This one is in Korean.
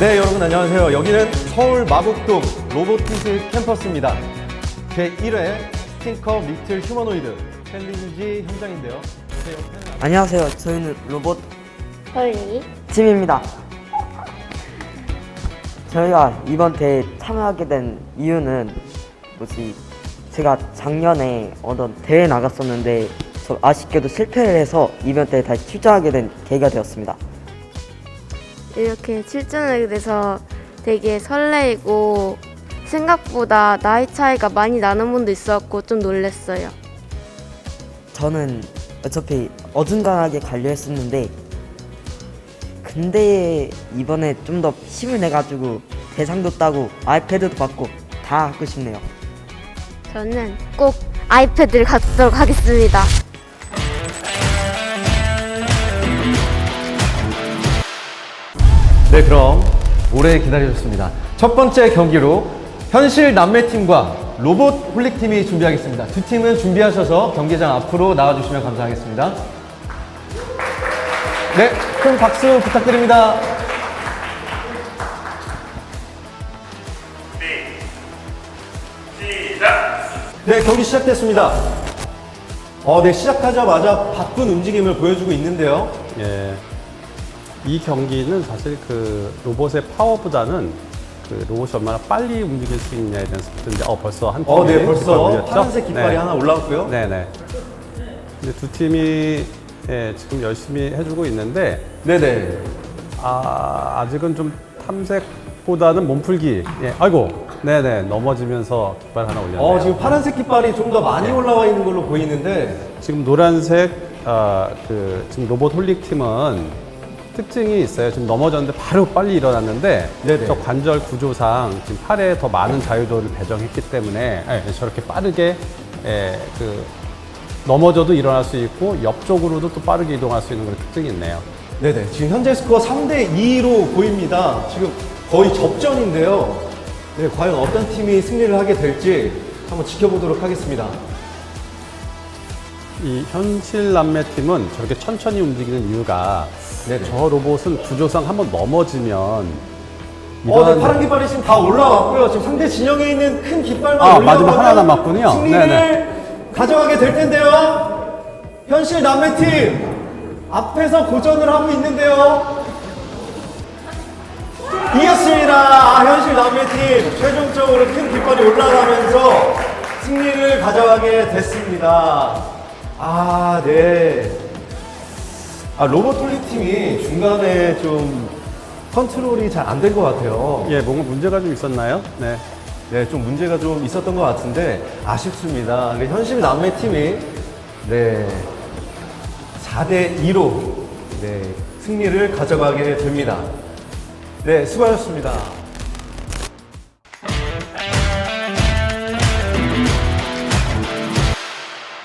네, 여러분 안녕하세요. 여기는 서울 마곡동 로보티스 캠퍼스입니다. 제1회 스팅커 리틀 휴머노이드 챌린지 현장인데요. 제 옆에는 안녕하세요. 저희는 로봇 헐리 팀입니다. 저희가 이번 대회에 참여하게 된 이유는 뭐지? 제가 작년에 어떤 대회 나갔었는데 저 아쉽게도 실패를 해서 이번 대회에 다시 출전하게 된 계기가 되었습니다. 이렇게 출전하게 돼서 되게 설레이고 생각보다 나이 차이가 많이 나는 분도 있었고 좀 놀랬어요. 저는 어차피 어중간하게 가려 했었는데 근데 이번에 좀 더 힘을 내가지고 대상도 따고 아이패드도 받고 다 하고 싶네요. 저는 꼭 아이패드를 갖도록 하겠습니다. 네, 그럼 오래 기다리셨습니다. 첫 번째 경기로 현실 남매팀과 로봇 홀릭팀이 준비하겠습니다. 두 팀은 준비하셔서 경기장 앞으로 나와주시면 감사하겠습니다. 네, 큰 박수 부탁드립니다. 네, 경기 시작됐습니다. 어, 네, 시작하자마자 바쁜 움직임을 보여주고 있는데요. 예. 이 경기는 사실 그 로봇의 파워보다는 그 로봇이 얼마나 빨리 움직일 수 있냐에 대한 스피드인데, 어, 벌써 한 팀이 어, 네, 벌써 올렸죠? 파란색 깃발이 네. 하나 올라왔고요. 네네. 근데 두 팀이 예, 지금 열심히 해주고 있는데, 네 네. 아, 아직은 좀 탐색보다는 몸풀기. 예, 아이고, 네네, 넘어지면서 깃발 하나 올렸네요. 어, 지금 파란색 깃발이 좀 더 많이 올라와 있는 걸로 보이는데, 지금 노란색 아, 그 지금 로봇 홀릭 팀은 특징이 있어요. 지금 넘어졌는데 바로 빨리 일어났는데 네네. 저 관절 구조상 지금 팔에 더 많은 자유도를 배정했기 때문에 예, 저렇게 빠르게 예, 그 넘어져도 일어날 수 있고 옆쪽으로도 또 빠르게 이동할 수 있는 그런 특징이 있네요. 네네. 지금 현재 스코어 3대 2로 보입니다. 지금 거의 접전인데요. 네, 과연 어떤 팀이 승리를 하게 될지 한번 지켜보도록 하겠습니다. 이 현실 남매 팀은 저렇게 천천히 움직이는 이유가 네네. 저 로봇은 구조상 한번 넘어지면 어, 네, 파란 깃발이 지금 다 올라왔고요. 지금 상대 진영에 있는 큰 깃발만 아, 올라가면 마지막 하나 남았군요. 승리를 네네. 가져가게 될 텐데요. 현실 남매팀 앞에서 고전을 하고 있는데요. 이겼습니다. 아, 현실 남매팀 최종적으로 큰 깃발이 올라가면서 승리를 가져가게 됐습니다. 아, 네. 아, 로봇 톨리 팀이 중간에 좀 컨트롤이 잘 안 된 것 같아요. 예, 뭔가 문제가 좀 있었나요? 네. 네, 좀 문제가 좀 있었던 것 같은데 아쉽습니다. 근데 현실 남매 팀이 네 4대 2로 네 승리를 가져가게 됩니다. 네, 수고하셨습니다.